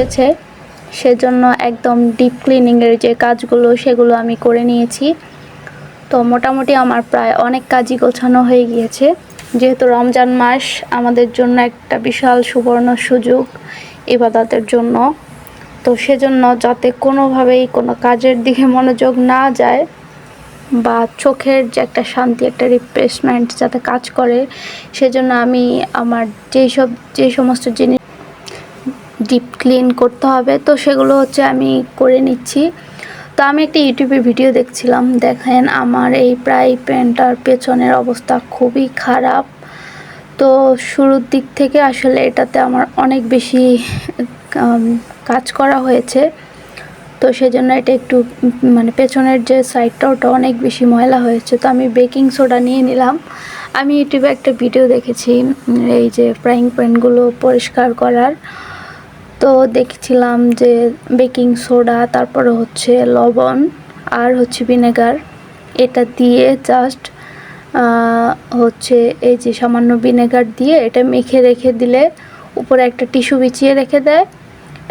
এসেছে। সেজন্য একদম ডিপ ক্লিনিংয়ের যে কাজগুলো, সেগুলো আমি করে নিয়েছি। তো মোটামুটি আমার প্রায় অনেক কাজই গোছানো হয়ে গিয়েছে। যেহেতু রমজান মাস, আমাদের জন্য একটা বিশাল সুবর্ণ সুযোগ ইবাদতের জন্য। তো সেজন্য যাতে কোনোভাবেই কোনো কাজের দিকে মনোযোগ না যায় বা চোখের যে একটা শান্তি, একটা রিফ্রেশমেন্ট যাতে কাজ করে, সেজন্য আমি আমার যেই সব যে সমস্ত জিনিস ডিপ ক্লিন করতে হবে। তো সেগুলো হচ্ছে আমি করে নিচ্ছি। তো আমি একটা ইউটিউবে ভিডিও দেখছিলাম। দেখেন আমার এই প্রায় প্যান্টার পেছনের অবস্থা খুবই খারাপ। তো শুরুর দিক থেকে আসলে এটাতে আমার অনেক বেশি কাজ করা হয়েছে। তো সেজন্য এটা একটু মানে পেছনের যে সাইডটা ওটা অনেক বেশি ময়লা হয়েছে। তো আমি বেকিং সোডা নিয়ে নিলাম। আমি ইউটিউবে একটা ভিডিও দেখেছি এই যে ফ্রাইং প্যানগুলো পরিষ্কার করার। তো দেখছিলাম যে বেকিং সোডা, তারপরে হচ্ছে লবণ আর হচ্ছে ভিনেগার। এটা দিয়ে জাস্ট হচ্ছে এই যে সামান্য ভিনেগার দিয়ে এটা মেখে রেখে দিলে উপরে একটা টিস্যু বিছিয়ে রেখে দেয়।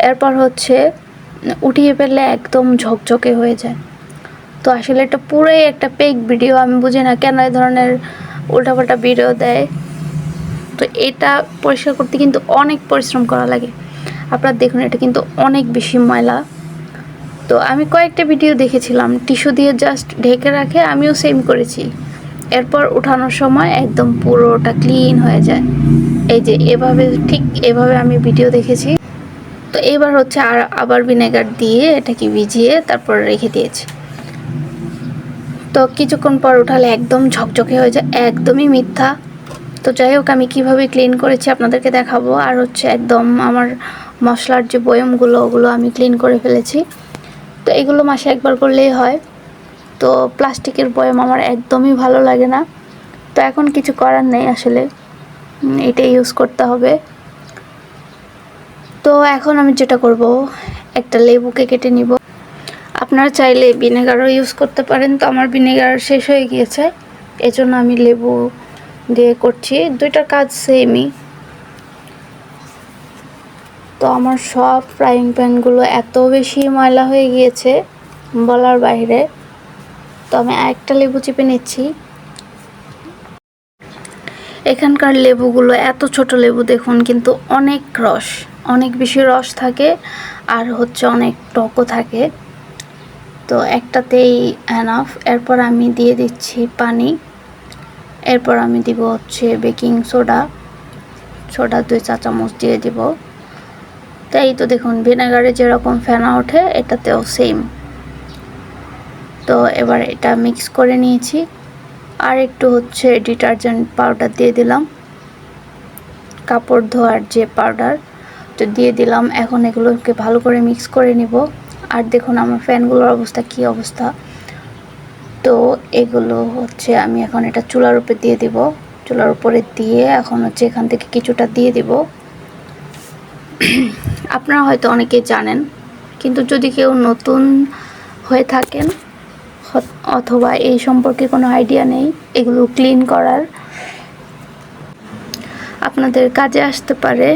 এরপর হচ্ছে উঠিয়ে ফেললে একদম ঝকঝকে হয়ে যায়। তো আসলে এটা পুরোই একটা পেক ভিডিও আমি বুঝি না কেন এই ধরনের উল্টাপাল্টা ভিডিও দেয়। তো এটা পরিষ্কার করতে কিন্তু অনেক পরিশ্রম করা লাগে। আপনারা দেখুন, এটা কিন্তু অনেক বেশি ময়লা। তো আমি কয়েকটা ভিডিও দেখেছিলাম টিস্যু দিয়ে জাস্ট ঢেকে রাখে, আমিও সেম করেছি। এরপর উঠানোর সময় একদম পুরোটা ক্লিন হয়ে যায়। এই যে এভাবে, ঠিক এভাবে আমি ভিডিও দেখেছি। তো এবার হচ্ছে আর আবার ভিনেগার দিয়ে এটাকে ভিজিয়ে তারপর রেখে দিয়েছি। তো কিছুক্ষণ পর উঠালে একদম ঝকঝকে হয়ে যায়, একদমই মিথ্যা। তো যাই হোক, আমি কীভাবে ক্লিন করেছি আপনাদেরকে দেখাবো। আর হচ্ছে একদম আমার মশলার যে বয়মগুলো, ওগুলো আমি ক্লিন করে ফেলেছি। তো এগুলো মাসে একবার করলেই হয়। তো প্লাস্টিকের বয়ম আমার একদমই ভালো লাগে না। তো এখন কিছু করার নেই আসলে। এটা ইউজ করতে হবে। তো এখন আমি যেটা করব, একটা লেবুকে কেটে নিব। আপনারা চাইলে ভিনেগারও ইউজ করতে পারেন। তো আমার ভিনেগার শেষ হয়ে গিয়েছে। এজন্য আমি লেবু দিয়ে করছি। দুইটার কাজ সেমই তো আমার সব ফ্রাইং প্যানগুলো এত বেশি ময়লা হয়ে গিয়েছে বলার বাইরে। তো আমি একটা লেবু চিপে নিচ্ছি। এখানকার লেবুগুলো, এত ছোট লেবু দেখুন, কিন্তু অনেক রস, অনেক বেশি রস থাকে আর হচ্ছে অনেক টকও থাকে। তো একটাতেই এনাফ এরপর আমি দিয়ে দিচ্ছি পানি। এরপর আমি দিব হচ্ছে বেকিং সোডা। সোডা দুই চা চামচ দিয়ে দিব। তাই তো দেখুন, ভিনেগারে যেরকম ফেনা ওঠে, এটাতেও সেম তো এবার এটা মিক্স করে নিয়েছি। আর একটু হচ্ছে ডিটারজেন্ট পাউডার দিয়ে দিলাম। কাপড় ধোয়ার যে পাউডার তো দিয়ে দিলাম। এখন এগুলোকে ভালো করে মিক্স করে নিব। আর দেখুন আমার ফ্যানগুলোর অবস্থা কি অবস্থা। তো এগুলো হচ্ছে আমি এখন এটা চুলার উপরে দিয়ে দিব। চুলার উপরে দিয়ে এখন হচ্ছে এখান থেকে কিছুটা দিয়ে দিব। আপনারা হয়তো অনেকেই জানেন, কিন্তু যদি কেউ নতুন হয়ে থাকেন অথবা এই সম্পর্কে কোনো আইডিয়া নেই, এগুলো ক্লিন করার আপনাদের কাজে আসতে পারে।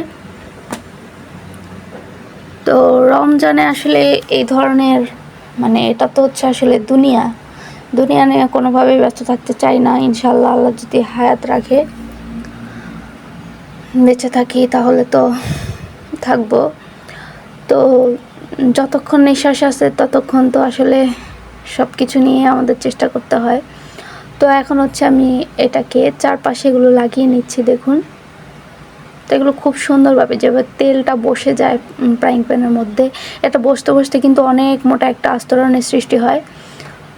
তো রমজানে আসলে এই ধরনের মানে এটা তো হচ্ছে আসলে দুনিয়া। দুনিয়া নিয়ে কোনোভাবেই ব্যস্ত থাকতে চাই না। ইনশাল্লাহ আল্লাহ যদি হায়াত রাখে, বেঁচে থাকি তাহলে তো থাকব। তো যতক্ষণ নিঃশ্বাস আছে ততক্ষণ তো আসলে সব কিছু নিয়ে আমাদের চেষ্টা করতে হয়। তো এখন হচ্ছে আমি এটাকে চারপাশে এগুলো লাগিয়ে নিচ্ছি, দেখুন। তো এগুলো খুব সুন্দরভাবে যেভাবে তেলটা বসে যায় ফ্রাইং প্যানের মধ্যে। এটা বসতে বসতে কিন্তু অনেক মোটা একটা আস্তরণের সৃষ্টি হয়।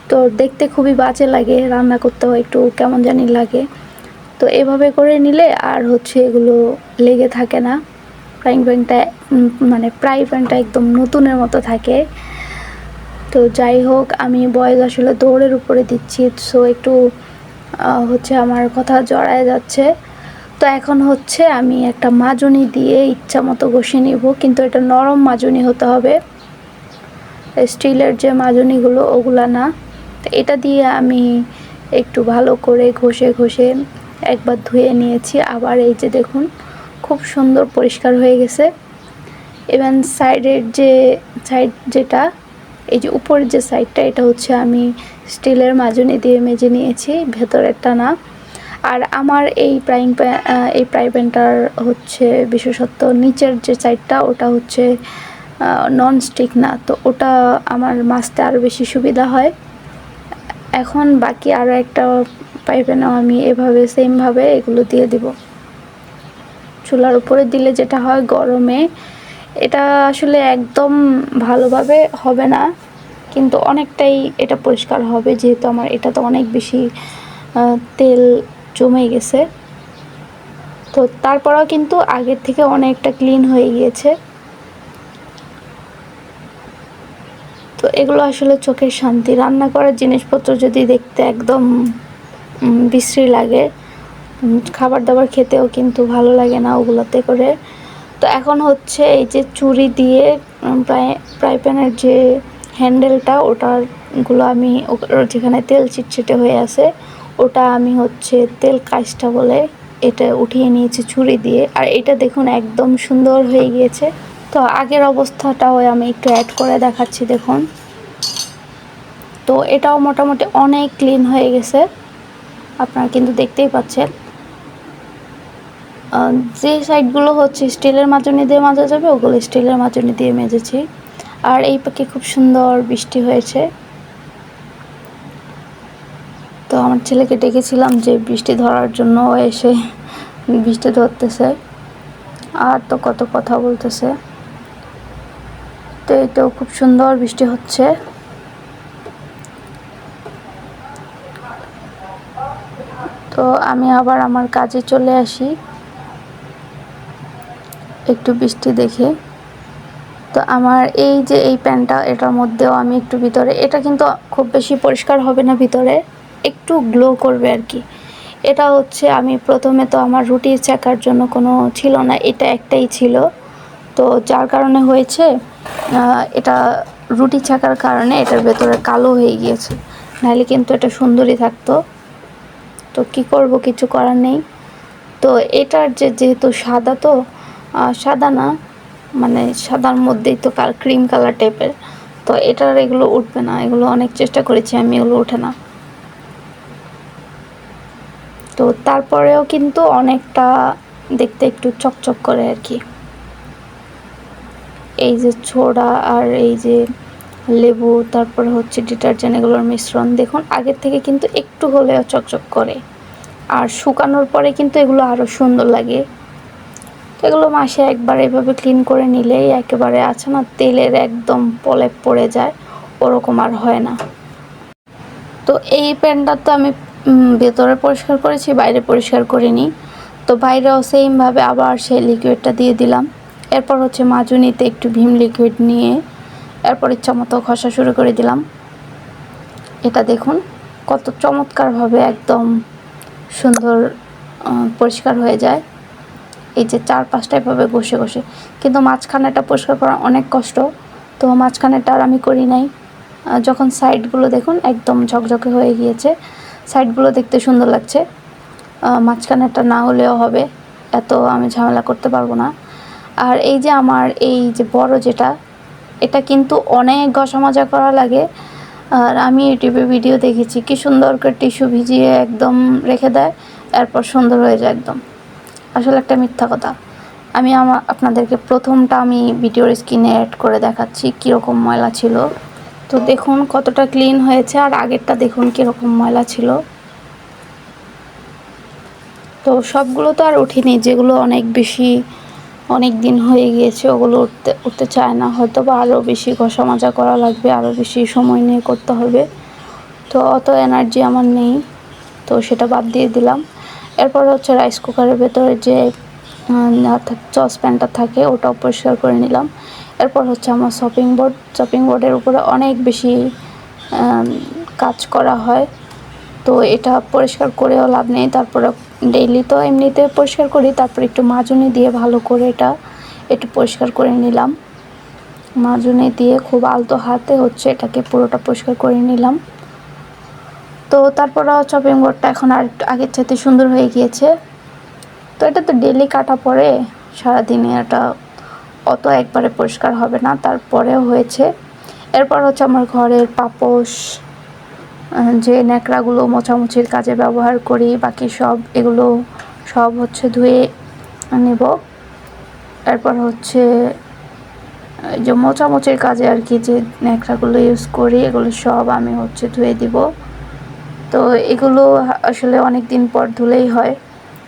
তো দেখতে খুবই বাজে লাগে, রান্না করতে হয় একটু কেমন জানি লাগে। তো এভাবে করে নিলে আর হচ্ছে এগুলো লেগে থাকে না। ফ্রাইং প্যানটা মানে ফ্রাই প্যানটা একদম নতুনের মতো থাকে। তো যাই হোক, আমি বয়স আসলে দৌড়ের উপরে দিচ্ছি সো একটু হচ্ছে আমার কথা জড়ায় যাচ্ছে। তো এখন হচ্ছে আমি একটা মাজনি দিয়ে ইচ্ছা মতো ঘষে নিব, কিন্তু এটা নরম মাজনি হতে হবে। স্টিলের যে মাজনিগুলো, ওগুলা না। তো এটা দিয়ে আমি একটু ভালো করে ঘষে ঘষে একবার ধুয়ে নিয়েছি। আবার এই যে দেখুন, খুব সুন্দর পরিষ্কার হয়ে গেছে। ইভেন সাইডের যে সাইড যেটা, এই যে উপরের যে সাইডটা এটা হচ্ছে আমি স্টিলের মাজনি দিয়ে মেজে নিয়েছি ভেতরেরটা না আর আমার এই প্রাইং এই প্রাই প্যানটার হচ্ছে বিশেষত্ব, নিচের যে সাইডটা ওটা হচ্ছে নন স্টিক না। তো ওটা আমার মাছতে আরও বেশি সুবিধা হয়। এখন বাকি আরও একটা পাইপেনও আমি এভাবে সেমভাবে এগুলো দিয়ে দিব। চুলার উপরে দিলে যেটা হয় গরমে, এটা আসলে একদম ভালোভাবে হবে না, কিন্তু অনেকটাই এটা পরিষ্কার হবে, যেহেতু আমার এটা তো অনেক বেশি তেল জমে গেছে। তো তারপরেও কিন্তু আগের থেকে অনেকটা ক্লিন হয়ে গিয়েছে। তো এগুলো আসলে চোখের শান্তি। রান্না করার জিনিসপত্র যদি দেখতে একদম বিশ্রী লাগে খাবার দাবার খেতেও কিন্তু ভালো লাগে না ওগুলোতে করে। তো এখন হচ্ছে এই যে চুরি দিয়ে প্রায় ফ্রাই প্যানের যে হ্যান্ডেলটা ওটারগুলো আমি যেখানে তেল চিটচিটে হয়ে আছে, ওটা আমি হচ্ছে তেল কাজটা বলে এটা উঠিয়ে নিয়েছি ছুরি দিয়ে। আর এটা দেখুন একদম সুন্দর হয়ে গিয়েছে। তো আগের অবস্থাটাও আমি একটু অ্যাড করে দেখাচ্ছি, দেখুন। তো এটাও মোটামুটি অনেক ক্লিন হয়ে গেছে। আপনারা কিন্তু দেখতেই পাচ্ছেন। যে সাইডগুলো হচ্ছে স্টিলের মাজনি দিয়ে মাজা যাবে, ওগুলো স্টিলের মাজনি দিয়ে মেজেছি। আর এই পাখি খুব সুন্দর বৃষ্টি হয়েছে। তো আমার ছেলেকে ডেকেছিলাম যে বৃষ্টি ধরার জন্য এসে বৃষ্টি ধরতেছে। আর তো কত কথা বলতেছে। তো এই তো খুব সুন্দর বৃষ্টি হচ্ছে। তো আমি আবার আমার কাজে চলে আসি। একটু বৃষ্টি দেখে। তো আমার এই যে এই প্যান্টটা এটার মধ্যেও আমি একটু ভিতরে, এটা কিন্তু খুব বেশি পরিষ্কার হবে না ভিতরে, একটু গ্লো করবে আর কি। এটা হচ্ছে আমি প্রথমে তো আমার রুটি চাকার জন্য কোনো ছিল না, এটা একটাই ছিল। তো যার কারণে হয়েছে এটা রুটি ছাকার কারণে এটার ভেতরে কালো হয়ে গিয়েছে। নাহলে কিন্তু এটা সুন্দরই থাকতো। তো কি করব, কিছু করার নেই। তো এটার যে যেহেতু সাদা তো সাদা না মানে সাদার মধ্যেই তো ক্রিম কালার টাইপের তো এটার এগুলো উঠবে না, এগুলো অনেক চেষ্টা করেছি আমি, এগুলো ওঠে না। তো তারপরেও কিন্তু অনেকটা দেখতে একটু চকচক করে আর কি। এই যে ছোড়া আর এই যে লেবু, তারপরে হচ্ছে ডিটারজেন্ট, এগুলোর মিশ্রণ। দেখুন, আগের থেকে কিন্তু একটু হলেও চকচক করে। আর শুকানোর পরে কিন্তু এগুলো আরও সুন্দর লাগে। এগুলো মাসে একবার এভাবে ক্লিন করে নিলেই একেবারে আছে না, তেলের একদম পলেপ পড়ে যায়। ওরকম আর হয় না। তো এই প্যান্টটা তো আমি ভেতরে পরিষ্কার করেছি, বাইরে পরিষ্কার করিনি। তো বাইরেও সেমভাবে আবার সেই লিকুইডটা দিয়ে দিলাম। এরপর হচ্ছে মাজুনিতে একটু ভীম লিকুইড নিয়ে এরপর ইচ্ছা মতো ঘষা শুরু করে দিলাম। এটা দেখুন, কত চমৎকারভাবে একদম সুন্দর পরিষ্কার হয়ে যায়। এই যে চার পাঁচটা এভাবে ঘষে ঘষে। কিন্তু মাঝখানেটা পরিষ্কার করা অনেক কষ্ট, তো মাঝখানেটা আর আমি করি নাই। যখন সাইডগুলো দেখুন, একদম ঝকঝকে হয়ে গিয়েছে। সাইডগুলো দেখতে সুন্দর লাগছে। মাঝখানেরটা না হলেও হবে, এত আমি ঝামেলা করতে পারব না। আর এই যে আমার এই যে বড় যেটা, এটা কিন্তু অনেক ঘষা মাজা করা লাগে। আর আমি ইউটিউবে ভিডিও দেখেছি, কি সুন্দর করে টিস্যু ভিজিয়ে একদম রেখে দেয়, এরপর সুন্দর হয়ে যায় একদম। আসলে একটা মিথ্যা কথা। আমি আমার আপনাদেরকে প্রথমটা আমি ভিডিওর স্ক্রিনে অ্যাড করে দেখাচ্ছি, কীরকম ময়লা ছিল। তো দেখুন কতটা ক্লিন হয়েছে, আর আগেরটা দেখুন কীরকম ময়লা ছিল। তো সবগুলো তো আর উঠিনি, যেগুলো অনেক বেশি অনেক দিন হয়ে গিয়েছে, ওগুলো উঠতে উঠতে চায় না। হয়তো বা আরও বেশি ঘষা মাজা করা লাগবে আরও বেশি সময় নিয়ে করতে হবে। তো অত এনার্জি আমার নেই, তো সেটা বাদ দিয়ে দিলাম। এরপর হচ্ছে রাইস কুকারের ভেতরে যে সসপ্যানটা থাকে ওটাও পরিষ্কার করে নিলাম। এরপর হচ্ছে আমার শপিং বোর্ড শপিং বোর্ডের উপরে অনেক বেশি কাজ করা হয়। তো এটা পরিষ্কার করেও লাভ নেই, তারপরে ডেইলি তো এমনিতে পরিষ্কার করি, তারপর একটু মাজুনি দিয়ে ভালো করে এটা একটু পরিষ্কার করে নিলাম। মাজুনি দিয়ে খুব আলতো হাতে হচ্ছে এটাকে পুরোটা পরিষ্কার করে নিলাম। তো তারপরে চপিং বোর্ডটা এখন আর একটু আগের চাইতে সুন্দর হয়ে গিয়েছে। তো এটা তো ডেলি কাটা পরে, সারাদিনে এটা অত একবারে পরিষ্কার হবে না, তারপরেও হয়েছে। এরপর হচ্ছে আমার ঘরের পাপোশ যে ন্যাকড়াগুলো মোছামুছির কাজে ব্যবহার করি, বাকি সব, এগুলো সব হচ্ছে ধুয়ে নেব। তারপর হচ্ছে যে মোছামুছির কাজে আর কি যে ন্যাকড়াগুলো ইউজ করি, এগুলো সব আমি হচ্ছে ধুয়ে দিব। তো এগুলো আসলে অনেক দিন পর ধুলেই হয়।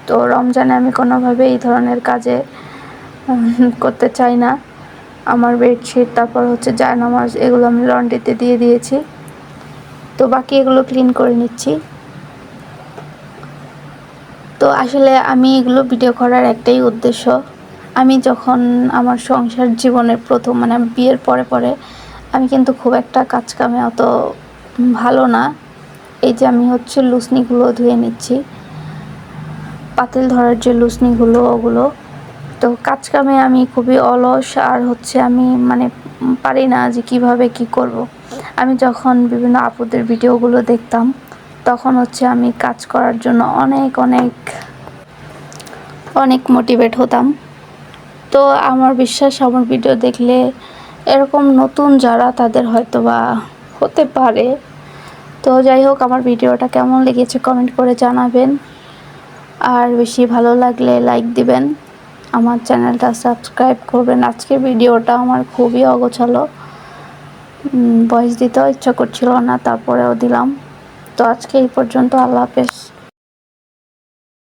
তো রমজানে আমি কোনোভাবে এই ধরনের কাজে করতে চাই না। আমার বেডশিট, তারপর হচ্ছে জায়নামাজ, এগুলো আমি লন্ড্রিতে দিয়ে দিয়েছি। তো বাকি এগুলো ক্লিন করে নিচ্ছি। তো আসলে আমি এগুলো ভিডিও করার একটাই উদ্দেশ্য। আমি যখন আমার সংসার জীবনের প্রথম মানে বিয়ের পরে পরে, আমি কিন্তু খুব একটা কাজ কামে অত ভালো না। এই যে আমি হচ্ছে লুসনিগুলো ধুয়ে নিচ্ছি। পাতিল ধরার যে লুসনিগুলো, ওগুলো। তো কাজ কামে আমি খুবই অলস, আর হচ্ছে আমি মানে পারি না যে কীভাবে কি করব। আমি যখন বিভিন্ন আপুদের ভিডিওগুলো দেখতাম, তখন হচ্ছে আমি কাজ করার জন্য অনেক অনেক অনেক মোটিভেট হতাম। তো আমার বিশ্বাস, আমার ভিডিও দেখলে এরকম নতুন যারা তাদের হয়তো বা হতে পারে। তো যাই হোক, আমার ভিডিওটা কেমন লেগেছে কমেন্ট করে জানাবেন। আর বেশি ভালো লাগলে লাইক দিবেন। আমার চ্যানেলটা সাবস্ক্রাইব করবেন। আজকের ভিডিওটা আমার খুবই অগোছালো। ভয়েস দিতেও ইচ্ছা করছিল না তারপরেও দিলাম। তো আজকে এই পর্যন্ত আল্লাহ হাফেজ।